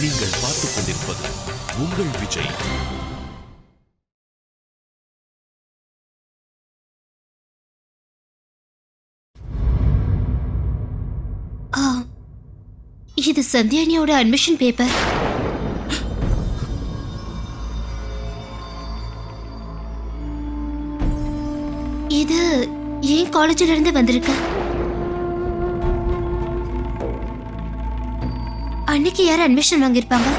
நீங்கள் பார்த்துக் கொண்டிருப்பது உங்கள் விஜய். இது சந்தியானியோட அட்மிஷன் பேப்பர் இது ஏன் காலேஜ்ல இருந்து வந்திருக்கு? அன்னைக்கு யார் அட்மிஷன் வாங்கியிருப்பாங்க?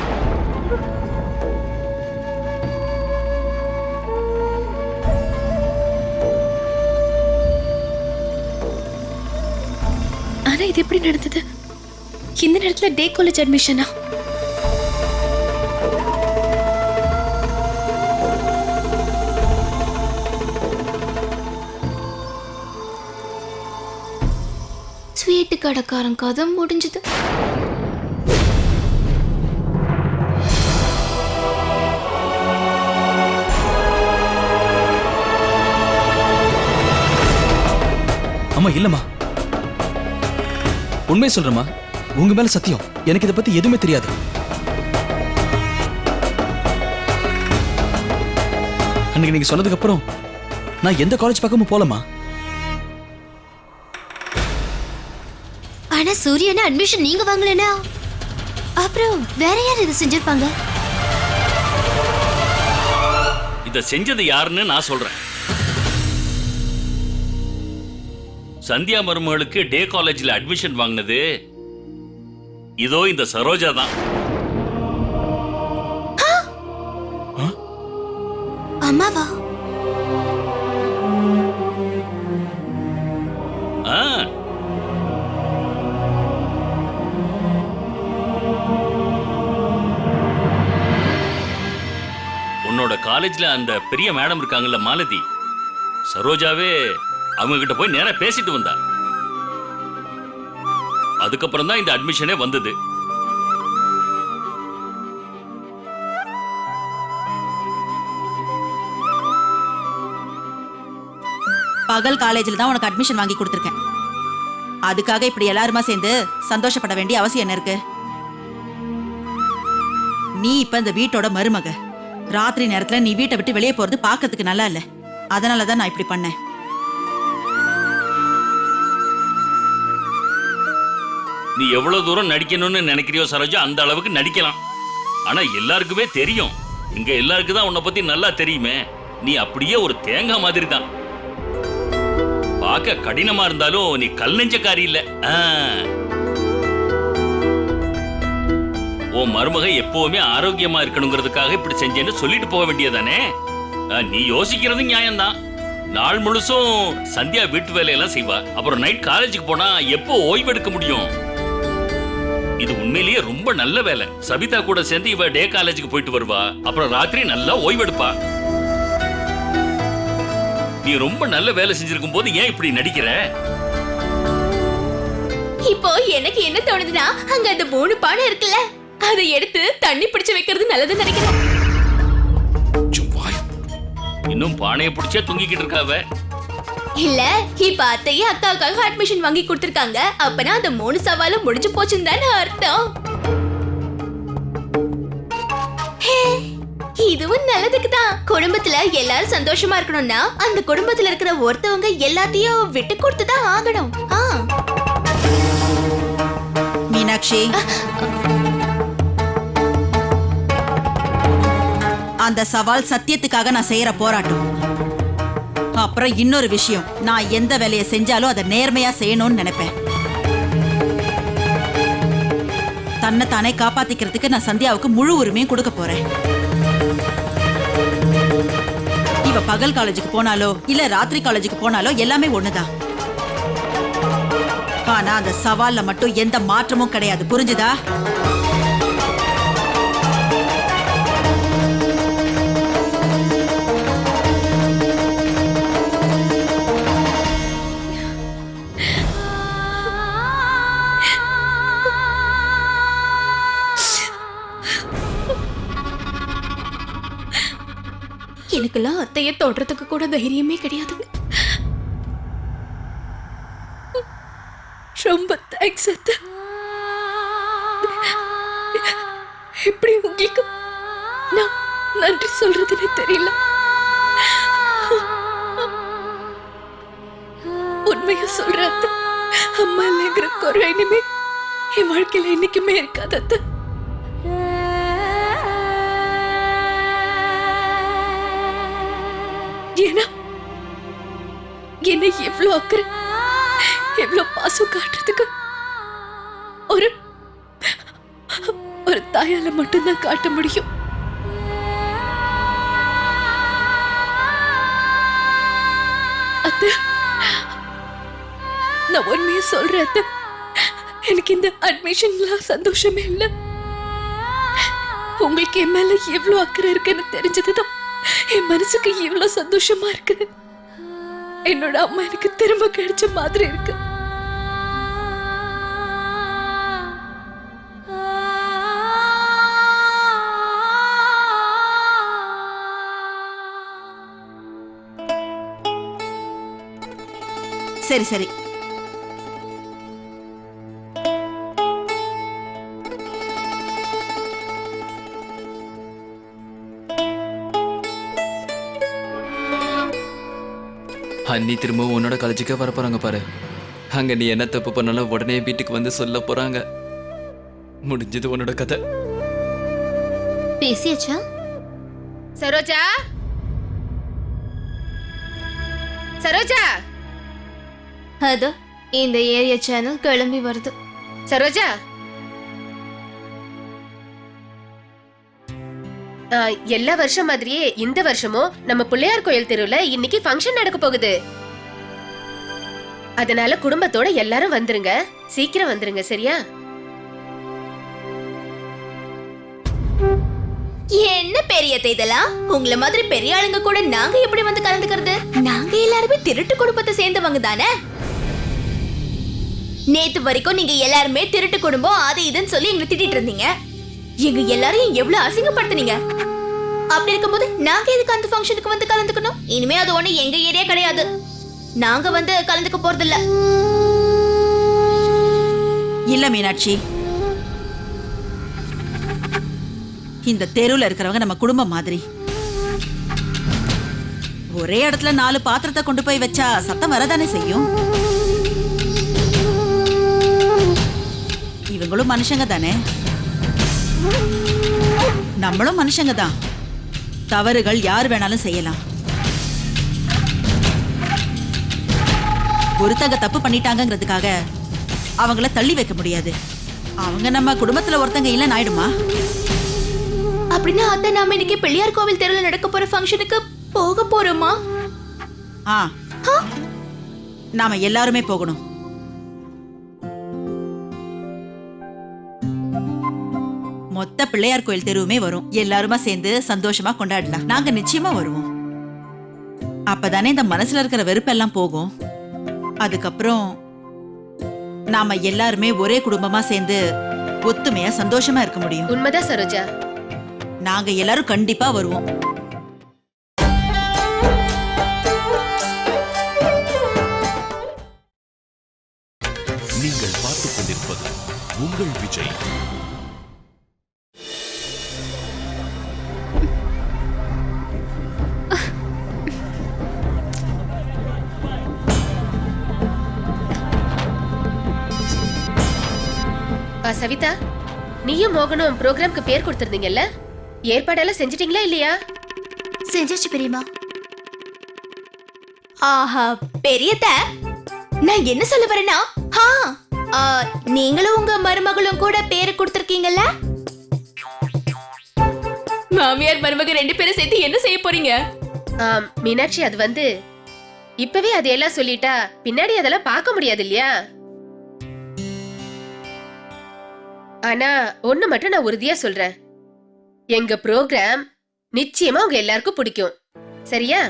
ஆனா இது எப்படி நடந்தது? இந்த நேரத்துல டே காலேஜ் அட்மிஷனா ஸ்வீட்டு கடைக்காரன் கதை முடிஞ்சது. அம்மா இல்லம்மா. உண்மையை சொல்றேம்மா. உங்க மேல சத்தியம். எனக்கு இதை பத்தி எதுவுமே தெரியாது. அன்னைக்கு நீங்க சொன்னதுக்கு அப்புறம் நான் எந்த காலேஜ் பக்கமும் போலமா ஆனா சூரியனா அட்மிஷன் நீங்க வாங்கலனா அப்புறம் வேற யார் இதை செஞ்சிருப்பாங்க? இத செஞ்சது யாருன்னு நான் சொல்றேன். சந்தியா மருமகளுக்கு டே காலேஜ்ல அட்மிஷன் வாங்கினது. இதோ இந்த சரோஜா தான். அம்மாவா. உன்னோட காலேஜ்ல அந்த பெரிய மேடம் இருக்காங்கல்ல மாலதி. சரோஜாவே அவங்க கிட்ட போய் நேரா பேசிட்டு வந்தா. அதுக்கப்புறம் தான் இந்த அட்மிஷனே வந்தது. பகல் காலேஜில் தான் உனக்கு அட்மிஷன் வாங்கி கொடுத்துருக்கேன். அதுக்காக இப்படி எல்லாருமா சேர்ந்து சந்தோஷப்பட வேண்டிய அவசியம் என்ன இருக்கு? நீ இப்ப இந்த வீட்டோட மருமக. ராத்திரி நேரத்துல நீ வீட்டை விட்டு வெளியே போறது பாக்கிறதுக்கு நல்லா இல்ல. அதனால தான் நான் இப்படி பண்ணேன். நீ எவ்வளவு தூரம் நடிக்கணும்னு நினைக்கிறியோ சரோஜா அந்த அளவுக்கு நடிக்கலாம். ஆனா எல்லாருக்குமே தெரியும். இங்க எல்லாருக்கும் தான் உன்னை பத்தி நல்லா தெரியுமே. நீ அப்படியே ஒரு தேங்காய் மாதிரி தான் பார்க்க கடினமா இருந்தாலும் நீ கல் நெஞ்சக்காரி இல்ல. ஆ. உன் மருமக எப்பவுமே ஆரோக்கியமா இருக்கணுங்கிறதுக்காக இப்படி செஞ்சேன்னு சொல்லிட்டு போக வேண்டியதானே நீ யோசிக்கிறது நியாயம்தான். நாள் முழுசும் சந்தியா வீட்டு வேலையெல்லாம் செய்வா. அப்புறம் நைட் காலேஜுக்கு போனா எப்போ ஓய்வெடுக்க முடியும்? இது உண்மையிலேயே ரொம்ப நல்ல வேலை. சபிதா கூட சேர்ந்து இவ டே காலேஜுக்கு போயிட்டு வருவா. அப்புறம் ராத்திரி நல்லா ஓய்வெடுப்பா. நீ ரொம்ப நல்ல வேலை செஞ்சிருக்கும் போது ஏன் இப்படி நடிக்கிற? இப்போ எனக்கு என்ன தோணுதுன்னா அங்க அந்த மூணு பானை இருக்குல்ல அதை எடுத்து தண்ணி பிடிச்சு வைக்கிறது நல்லதுன்னு நினைக்கிறேன். இன்னும் பானையை பிடிச்சே தூங்கிக்கிட்டு இருக்காவ இல்ல இப்ப அத்தையே அக்காவுக்காக அட்மிஷன் வாங்கி கொடுத்திருக்காங்க. அப்பனா அந்த மூணு சவாலும் முடிஞ்சு போச்சுன்னு தானே அர்த்தம். ஹே, இதுவும் நல்லதுக்கு தான். குடும்பத்துல எல்லாரும் சந்தோஷமா இருக்கணும்னா அந்த குடும்பத்துல இருக்கிற ஒருத்தவங்க எல்லாத்தையும் விட்டு கொடுத்து தான் ஆகணும். ஆ. மீனாட்சி. அந்த சவால் சத்தியத்துக்காக நான் செய்யற போராட்டம். அப்புறம் இன்னொரு விஷயம். நான் எந்த வேலையை செஞ்சாலும் அதை நேர்மையா செய்யணும்னு நினைப்பேன். தன்னை தானே காப்பாத்திக்கிறதுக்கு நான் சந்தியாவுக்கு முழு உரிமையும் கொடுக்க போறேன். இவ பகல் காலேஜுக்கு போனாலோ இல்ல ராத்திரி காலேஜுக்கு போனாலோ எல்லாமே ஒண்ணுதான். ஆனா அந்த சவால்ல மட்டும் எந்த மாற்றமும் கிடையாது. புரிஞ்சுதா? எனக்கெல்லாம் அத்தையை தொடுறதுக்கு கூட தைரியமே கிடையாதுங்க. ரொம்ப தேங்க்ஸ் அத்தை. எப்படி உங்களுக்கு நான் நன்றி சொல்றதுன்னு தெரியல. உண்மைய சொல்ற அம்மா இல்லைங்கிற குறை இனிமே என் வாழ்க்கையில என்னைக்குமே இருக்காது ஏன்னா என்ன எவ்வளவு அக்கறை எவ்வளவு பாசம் காட்டுறதுக்கு ஒரு ஒரு தாயால மட்டும்தான் காட்ட முடியும். அத்தை நான் உண்மையை சொல்றேன் அத்தை. எனக்கு இந்த அட்மிஷன்லாம் சந்தோஷமே இல்லை. உங்களுக்கு என் மேல எவ்வளவு அக்கறை இருக்குன்னு தெரிஞ்சதுதான் என் மனசுக்கு இவ்வளவு சந்தோஷமா இருக்கு. என்னோட அம்மா எனக்கு திரும்ப கிடைச்ச மாதிரி இருக்கு. சரி சரி. அண்ணி திரும்ப உன்னோட காலேஜுக்கே வர போறாங்க பாரு. அங்க நீ என்ன தப்பு பண்ணாலும் உடனே வீட்டுக்கு வந்து சொல்ல போறாங்க. முடிஞ்சது உன்னோட கதை. பேசியாச்சா? சரோஜா? சரோஜா? அதோ இந்த ஏரியா சேனல் கிளம்பி வருது. சரோஜா? எல்லா வருஷம் மாதிரியே இந்த வருஷமும் நம்ம பிள்ளையார் கோயில் தெருவுல இன்னைக்கு ஃபங்க்ஷன் நடக்க போகுது. அதனால குடும்பத்தோட எல்லாரும் வந்துருங்க. சீக்கிரம் வந்துருங்க சரியா? என்ன பெரிய இதெல்லாம்? உங்கள மாதிரி பெரிய ஆளுங்க கூட நாங்க எப்படி வந்து கலந்துக்கிறது? நாங்க எல்லாருமே திருட்டு குடும்பத்தை சேர்ந்தவங்க தானே? நேத்து வரைக்கும் நீங்க எல்லாருமே திருட்டு குடும்பம் அது இதுன்னு சொல்லி எங்களை திட்டிட்டு இருந்தீங்க. எங்க எல்லாரையும் எவ்வளவு அசிங்கப்படுத்துனீங்க? அப்படி இருக்கும்போது நாங்க எதுக்கு அந்த ஃபங்க்ஷனுக்கு வந்து கலந்துக்கணும்? இனிமே அது ஒண்ணு எங்க ஏரியா கிடையாது. நாங்க வந்து கலந்துக்க போறது இல்ல இல்ல மீனாட்சி. இந்த தெருவில் இருக்கிறவங்க நம்ம குடும்பம் மாதிரி. ஒரே இடத்துல நாலு பாத்திரத்தை கொண்டு போய் வச்சா சத்தம் வரதானே செய்யும்? இவங்களும் மனுஷங்க தானே? நம்மளும் மனுஷங்க தான். தவறுகள் யார் வேணாலும் செய்யலாம். ஒருத்தங்க தப்பு பண்ணிட்டாங்கங்கிறதுக்காக அவங்கள தள்ளி வைக்க முடியாது. அவங்க நம்ம குடும்பத்துல ஒருத்தங்க இல்லைன்னு ஆயிடுமா? அப்படின்னா அத்தை நாம இன்னைக்கு பிள்ளையார் கோவில் தெருவில் நடக்க போற ஃபங்க்ஷனுக்கு போக போறோமா? ஆ. நாம எல்லாருமே போகணும். மொத்த பிள்ளையார் கோயில் தெருவுமே வரும். எல்லாருமா சேர்ந்து சந்தோஷமா கொண்டாடலாம். நாங்க நிச்சயமா வருவோம். அப்பதானே இந்த மனசுல இருக்கிற வெறுப்பெல்லாம் போகும். அதுக்கப்புறம் நாம எல்லாருமே ஒரே குடும்பமா சேர்ந்து ஒத்துமையா சந்தோஷமா இருக்க முடியும். உண்மைதான் சரோஜா. நாங்க எல்லாரும் கண்டிப்பா வருவோம். நீங்கள் பார்த்துக் கொண்டிருப்பது உங்கள் விஜய். சவிதா. நீயும் மோகனும் ப்ரோக்ராம்க்கு பேர் கொடுத்திருந்தீங்கல்ல? ஏற்பாடெல்லாம் செஞ்சிட்டீங்களா இல்லையா? செஞ்சாச்சு பெரியம்மா. ஆஹா பெரியத்த நான் என்ன சொல்ல வரேன்னா ஹா ஆ, நீங்களும் உங்க மருமகளும் கூட பேரு கொடுத்திருக்கீங்கல்ல? மாமியார் மருமக ரெண்டு பேரும் சேர்த்து என்ன செய்ய போறீங்க? மீனாட்சி அது வந்து இப்பவே அதையெல்லாம் சொல்லிட்டா பின்னாடி அதெல்லாம் பார்க்க முடியாது இல்லையா? ஆனா ஒண்ணு மட்டும் நான் உறுதியா சொல்றேன். எங்க ப்ரோக்ராம் நிச்சயமா உங்க எல்லாருக்கும் பிடிக்கும். சரியா?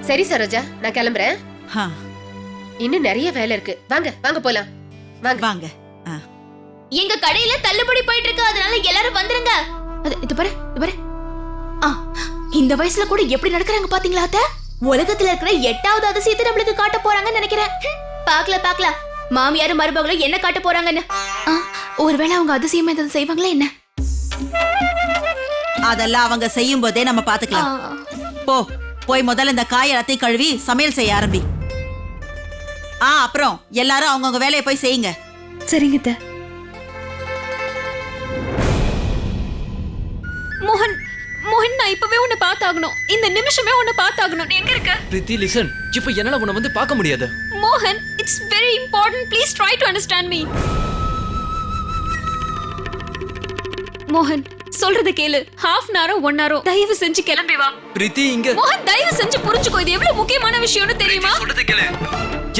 சரி சரோஜா நான் கிளம்புறேன். ஆ, இன்னும் நிறைய வேலை இருக்கு. வாங்க வாங்க போலாம். வாங்க. வாங்க. ஆ. எங்க கடையில தள்ளுபடி போயிட்டு இருக்கு அதனால எல்லாரும் வந்துருங்க. அது இது பாரு இது பாரு. ஆ இந்த வயசுல கூட எப்படி நடக்கறாங்க பாத்தீங்களா அத்த? உலகத்துல இருக்கிற எட்டாவது அதிசயத்தை நம்மளுக்கு காட்ட போறாங்கன்னு நினைக்கிறேன். ஹம், பாக்கலாம் பாக்கலாம் மாமியாரும் மருமகளும் என்ன காட்ட போறாங்கன்னு? ஒருவேளை அவங்க அதிசயமா ஏதாவது செய்வாங்களா என்ன? அதெல்லாம் அவங்க செய்யும் போதே நம்ம பாத்துக்கலாம் போ போய் முதல்ல இந்த காய் எல்லாத்தையும் கழுவி சமையல் செய்ய ஆரம்பி. ஆ அப்புறம் எல்லாரும் அவங்கவுங்க வேலையை போய் செய்யுங்க. சரிங்க. மோகன் மோகன் நான் இப்பவே உன்னை பார்த்தாகணும். இந்த நிமிஷமே உன்னை பார்த்தாகணும். நீ எங்க இருக்க? பிரீத்தி லிசன் இப்போ என்னால உன்னை வந்து பார்க்க முடியாது. மோகன் it's very important please try to understand me மோகன் சொல்றத கேளு. ஹாஃப் அன் ஹவரோ ஒன் ஹவரோ தயவு செஞ்சு கிளம்பி வா. பிரீத்தி இங்க. மோகன் தயவு செஞ்சு புரிஞ்சுக்கோ. இது எவ்வளவு முக்கியமான விஷயம்னு தெரியுமா? சொல்றது கேளு.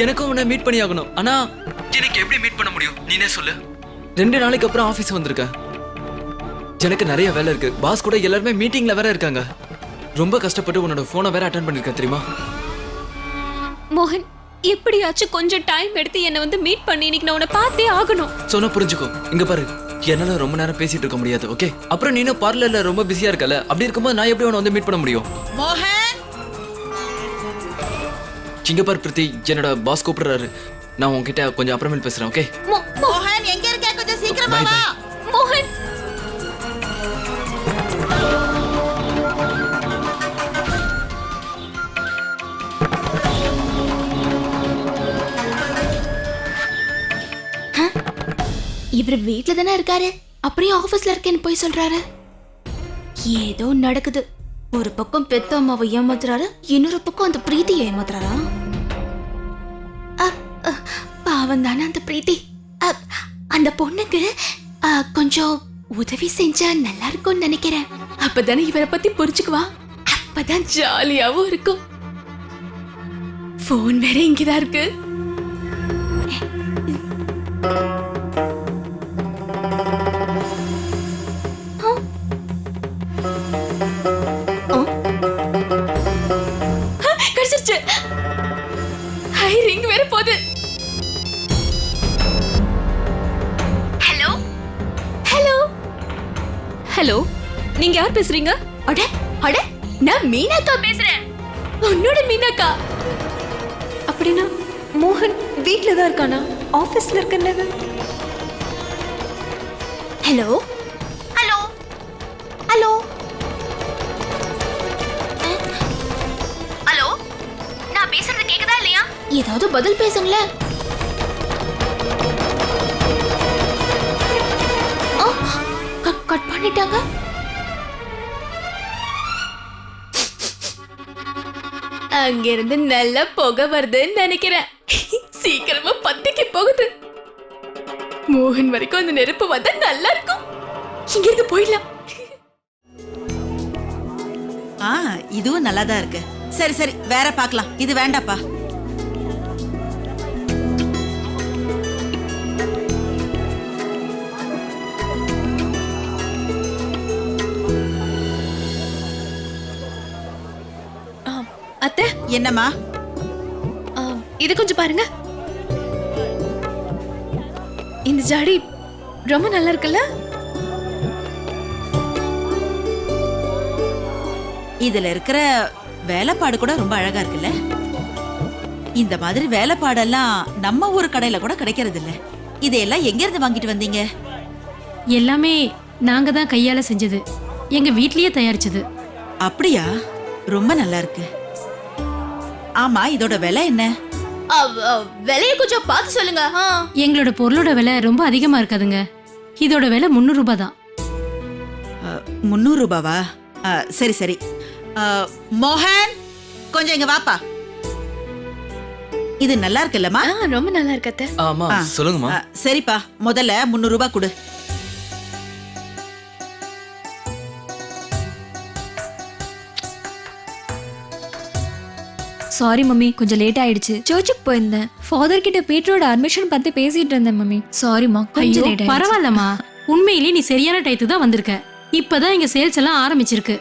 எனக்கும் உன்னை மீட் பண்ணி ஆகணும் ஆனா எனக்கு எப்படி மீட் பண்ண முடியும்? நீனே சொல்லு. ரெண்டு நாளைக்கு அப்புறம் ஆபீஸ் வந்திருக்கேன் எனக்கு நிறைய வேலை இருக்கு. பாஸ் கூட எல்லாருமே மீட்டிங்ல வேற இருக்காங்க. ரொம்ப கஷ்டப்பட்டு உன்னோட போனை வேற அட்டன் பண்ணிருக்கேன் தெரியுமா? மோகன் எப்படியாச்சும் கொஞ்சம் டைம் எடுத்து என்னை வந்து மீட் பண்ணி இன்னைக்கு நான் உன்னை பார்த்தே ஆகணும். சொன்னா புரிஞ்சுக்கோ. இங்க பாரு என்னால ரொம்ப நேரம் பேசிட்டு இருக்க முடியாது ஓகே அப்புறம் நீனும் பார்லர்ல ரொம்ப பிஸியா இருக்கல அப்படி இருக்கும்போது நான் எப்படி உன்னை வந்து மீட் பண்ண முடியும்? மோகன்! இங்க பாரு பிரீத்தி என்னோட பாஸ் கூப்பிடுறாரு. நான் உன்கிட்ட கொஞ்சம் அப்புறமேல் பேசுறேன் ஓகே மோகன் எங்க இருக்க? கொஞ்சம் சீக்கிரமா வா. இவர் வீட்ல தானே இருக்காரு? அப்படியே ஆஃபீஸில் இருக்கேன்னு போய் சொல்றாரு. ஏதோ நடக்குது. ஒரு பக்கம் பெத்த அம்மாவை ஏமாத்துறாரு இன்னொரு பக்கம் அந்த பிரீத்தி ஏமாத்துறாரா? பாவம் தானே அந்த பிரீத்தி. அ, அந்த பொண்ணுக்கு அ, கொஞ்சம் உதவி செஞ்சா நல்லா இருக்கும்னு நினைக்கிறேன். அப்பதானே இவரை பத்தி புரிஞ்சுக்குவா? அப்பதான் ஜாலியாவும் இருக்கும். போன் வேற இங்கதான் இருக்கு. நீங்க யார் பேசுறீங்க? அட அட நான் மீனாக்கா பேசுறேன். உன்னோட மீனாக்கா. அப்படின்னா மோகன் வீட்ல தான் இருக்கானா? ஆபீஸ்ல இருக்கல ஹலோ? ஹலோ? ஹலோ? ஹலோ? நான் பேசுறது கேக்குதா இல்லையா? ஏதாவது பதில் பேசுங்களேன். கட் பண்ணிட்டாங்க. அங்கிருந்து நல்ல புகை வருதுன்னு நினைக்கிறேன். சீக்கிரமா பத்திக்கு போகுது. மோகன் வரைக்கும் அந்த நெருப்பு வந்தா நல்லா இருக்கும். இங்கிருந்து போயிடலாம். ஆ இதுவும் நல்லா தான் இருக்கு. சரி சரி வேற பார்க்கலாம். இது வேண்டாப்பா. அத்தை என்னம்மா? இது கொஞ்சம் பாருங்க. இந்த ஜாடி ரொம்ப நல்லா இருக்குல்ல? இதுல இருக்கிற வேலைப்பாடு கூட ரொம்ப அழகா இருக்குல்ல? இந்த மாதிரி வேலைப்பாடெல்லாம் நம்ம ஊர் கடையில கூட கிடைக்கிறது இல்ல இதையெல்லாம் எங்க இருந்து வாங்கிட்டு வந்தீங்க? எல்லாமே நாங்க தான் கையால செஞ்சது. எங்க வீட்லயே தயாரிச்சது. அப்படியா? ரொம்ப நல்லா இருக்கு. ஆமா இதோட விலை என்ன? விலைய கொஞ்சம் பார்த்து சொல்லுங்க. எங்களோட பொருளோட விலை ரொம்ப அதிகமா இருக்காதுங்க. இதோட விலை முந்நூறு ரூபாய் தான். முந்நூறு ரூபாவா? ஆ, சரி சரி. மோகன் கொஞ்சம் இங்க வாப்பா. இது நல்லா இருக்குல்லம்மா? ரொம்ப நல்லா இருக்கு அத்தை. ஆமா. சொல்லுங்கம்மா. சரிப்பா முதல்ல முந்நூறு ரூபாய் கொடு. Sorry mummy. கொஞ்சம் லேட் ஆயிடுச்சு. சர்ச்சுக்கு போயிருந்தேன். ஃபாதர் கிட்ட பீட்டரோட அட்மிஷன் பத்தி பேசிட்டு இருந்தேன் மம்மி. சாரிம்மா ஐயோ கொஞ்சம் லேட் பரவாயில்லம்மா. உண்மையிலேயே நீ சரியான டயத்துக்கு தான் வந்திருக்க. இப்பதான் இங்க சேல்ஸ் எல்லாம் ஆரம்பிச்சிருக்கு.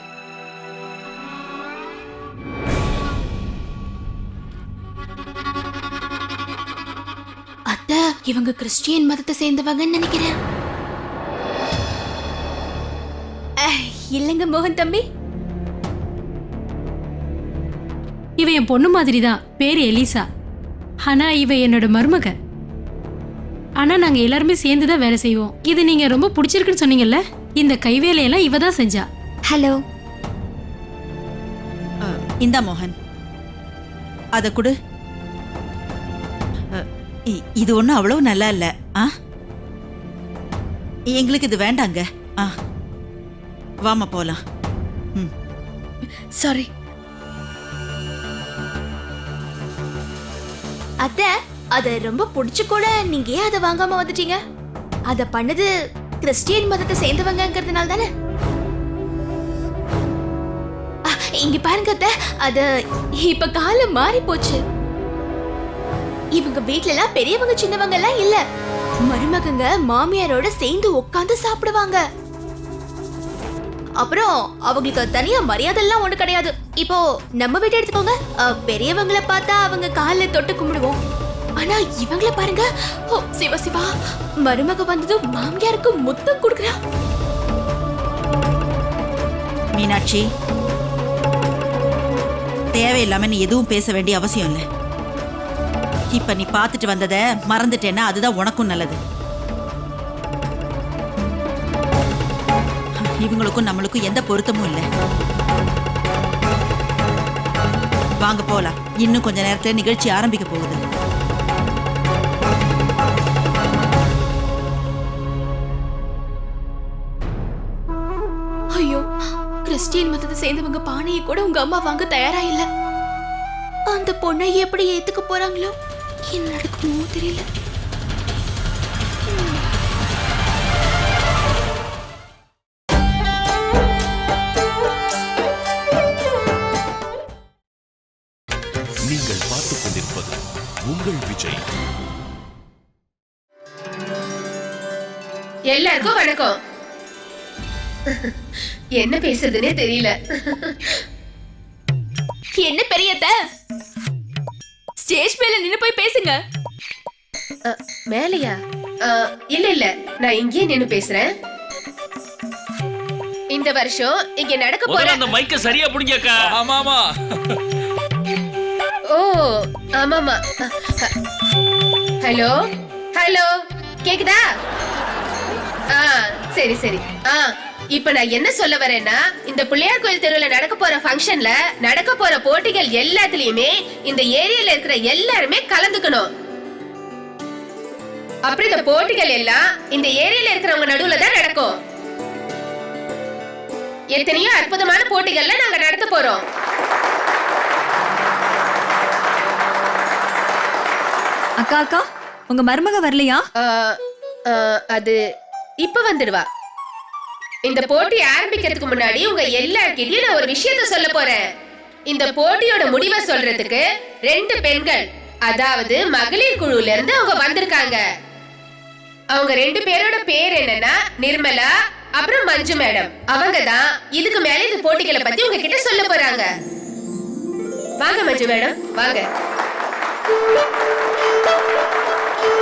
அத்தை இவங்க கிறிஸ்டியன் மதத்தை சேர்ந்தவங்கன்னு நினைக்கிறேன். அஹ், இல்லைங்க மோகன் தம்பி. இவ என் பொண்ணு மாதிரி தான் பேரு எலிசா. ஆனா இவ என்னோட மருமக. ஆனா நாங்க எல்லாருமே சேர்ந்து தான் வேலை செய்வோம். இது நீங்க ரொம்ப பிடிச்சிருக்குன்னு சொன்னீங்கல்ல இந்த கைவேலையெல்லாம் இவ தான் செஞ்சா. ஹலோ. இந்தா மோகன். அத கொடு. இது ஒன்றும் அவ்வளவு நல்லா இல்ல. ஆ? எங்களுக்கு இது வேண்டாங்க. ஆ. வாமா போலாம். ம். சாரி அத்தை அத ரொம்ப பிடிச்சு கூட நீங்க ஏன் அதை வாங்காம வந்துட்டீங்க? அத பண்ணது கிறிஸ்டியன் மதத்தை சேர்ந்தவங்கங்கிறதுனால தானே? இங்க பாருங்க அத்தை அத இப்ப காலம் மாறி போச்சு. இவங்க வீட்ல எல்லாம் பெரியவங்க சின்னவங்க எல்லாம் இல்ல. மருமகங்க மாமியாரோட சேர்ந்து உட்காந்து சாப்பிடுவாங்க. அப்புறம் அவங்களுக்கு தனியா மரியாதை எல்லாம் ஒண்ணு கிடையாது. இப்போ நம்ம வீட்டை எடுத்துக்கோங்க. அஹ், பெரியவங்கள பார்த்தா அவங்க காலில் தொட்டு கும்பிடுவோம். ஆனா இவங்கள பாருங்க. ஓ சிவா சிவா. மருமக வந்ததும் மாமியாருக்கு முத்தம் கொடுக்குறா. மீனாட்சி தேவையில்லாம நீ எதுவும் பேச வேண்டிய அவசியம் இல்லை. இப்ப நீ பார்த்துட்டு வந்ததை மறந்துட்டேன்னா அதுதான் உனக்கும் நல்லது. இவங்களுக்கும் நம்மளுக்கும் எந்த பொருத்தமும் இல்லை. வாங்க போலாம். இன்னும் கொஞ்ச நேரத்தில் நிகழ்ச்சி ஆரம்பிக்க போகுது. ஐயோ கிறிஸ்டியன் மதத்தை சேர்ந்தவங்க பானையை கூட உங்க அம்மா வாங்க தயாரா இல்ல? அந்த பொண்ணை எப்படி ஏத்துக்க போறாங்களோ? என்ன நடக்குமோ தெரியல. என்ன பேசுறதுனே தெரியல. என்ன பெரியத்த? ஸ்டேஜ் மேல நின்னு போய் பேசுங்க. மேலையா? இல்ல இல்ல. நான் இங்கேயே நின்னு பேசுறேன். இந்த வருஷம் இங்க நடக்க போற அந்த மைக்க சரியா புடிங்கக்கா ஆமா ஆமா ஓ ஆமாமா. ஹலோ? ஹலோ? கேக்குதா? ஆ சரி சரி. ஆ இப்ப நான் என்ன சொல்ல வரேன்னா இந்த பிள்ளையார் கோயில் தெருவுல நடக்க போற ஃபங்க்ஷன்ல நடக்க போற போட்டிகள் எல்லாத்துலயுமே இந்த ஏரியால இருக்கிற எல்லாருமே கலந்துக்கணும். அப்புறம் இந்த போட்டிகள் எல்லாம் இந்த ஏரியால இருக்கிறவங்க நடுவுல தான் நடக்கும். எத்தனையோ அற்புதமான போட்டிகள்ல நாங்க நடத்த போறோம். அக்கா அக்கா உங்க மருமக வரலையா? அது இப்ப வந்துடுவா. இந்த போட்டி ஆரம்பிக்கிறதுக்கு முன்னாடி உங்க எல்லார்கிட்டயும் நான் ஒரு விஷயத்த சொல்ல போறேன். இந்த போட்டியோட முடிவை சொல்றதுக்கு ரெண்டு பெண்கள் அதாவது மகளிர் குழுல இருந்து அவங்க வந்திருக்காங்க. அவங்க ரெண்டு பேரோட பேர் என்னன்னா நிர்மலா அப்புறம் மஞ்சு மேடம். அவங்க தான் இதுக்கு மேல இந்த போட்டிகளை பத்தி உங்ககிட்ட சொல்ல போறாங்க. வாங்க மஞ்சு மேடம் வாங்க.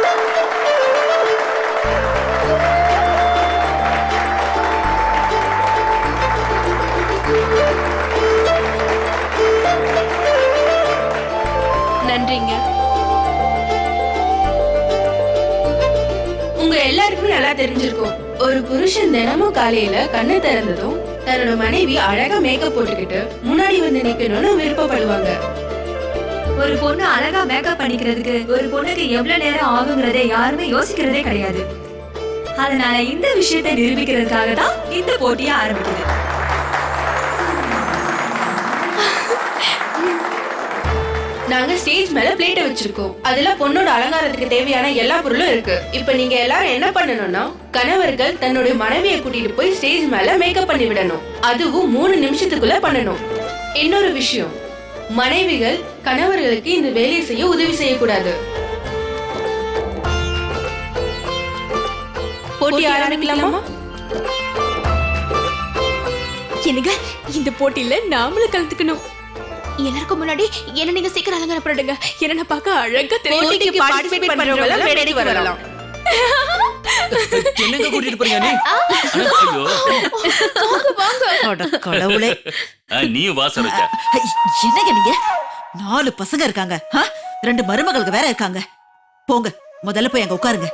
நன்றிங்க நல்லா தெரிஞ்சிருக்கும். ஒரு புருஷன் தினமும் காலையில கண்ணை திறந்ததும் தன்னோட மனைவி அழகா மேக்கப் போட்டுக்கிட்டு முன்னாடி வந்து நிக்கணும்னு விருப்பப்படுவாங்க. ஒரு பொண்ணு அழகா மேக்கப் பண்ணிக்கிறதுக்கு ஒரு பொண்ணுக்கு எவ்வளவு நேரம் ஆகுங்கிறத யாருமே யோசிக்கிறதே கிடையாது. அதனால இந்த விஷயத்தை நிரூபிக்கிறதுக்காக தான் இந்த போட்டியை ஆரம்பிக்குது. நாங்க ஸ்டேஜ் மேல பிளேட்டை வச்சிருக்கோம். அதுல பொண்ணோட அலங்காரத்துக்கு தேவையான எல்லா பொருளும் இருக்கு. இப்ப நீங்க எல்லாரும் என்ன பண்ணணும்னா கணவர்கள் தன்னுடைய மனைவியை கூட்டிட்டு போய் ஸ்டேஜ் மேல மேக்கப் பண்ணி விடணும். அதுவும் மூணு நிமிஷத்துக்குள்ள பண்ணணும். இன்னொரு விஷயம் மனைவிகள் கணவர்களுக்கு இந்த வேலையை செய்ய உதவி செய்யக்கூடாது. போட்டி ஆரம்பிக்கலாமா? என்னங்க இந்த போட்டியில நாமளும் கலந்துக்கணும். எல்லாருக்கும் முன்னாடி என்ன நீங்க சீக்கிரம் அலங்காரம் பண்ணிடுங்க என்ன பார்க்க அழகா தெரியும் பார்ட்டிசிபேட் பண்றவங்க எல்லாம் மேடைக்கு வரலாம். என்னங்க கூட்டிட்டு போறீங்க நீ? அட கடவுளே. நீயும் வா சரோஜா ஐ, என்னங்க நீங்க? நாலு பசங்க இருக்காங்க? ரெண்டு மருமகளுக்கு வேற இருக்காங்க. போங்க முதல்ல போய் அங்க உட்காருங்க.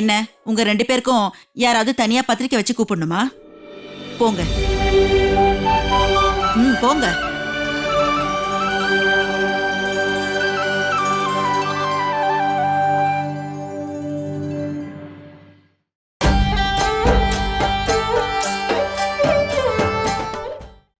என்ன உங்க ரெண்டு பேருக்கும் யாராவது தனியா பத்திரிக்கை வச்சு கூப்பிடணுமா? போங்க. ம் போங்க.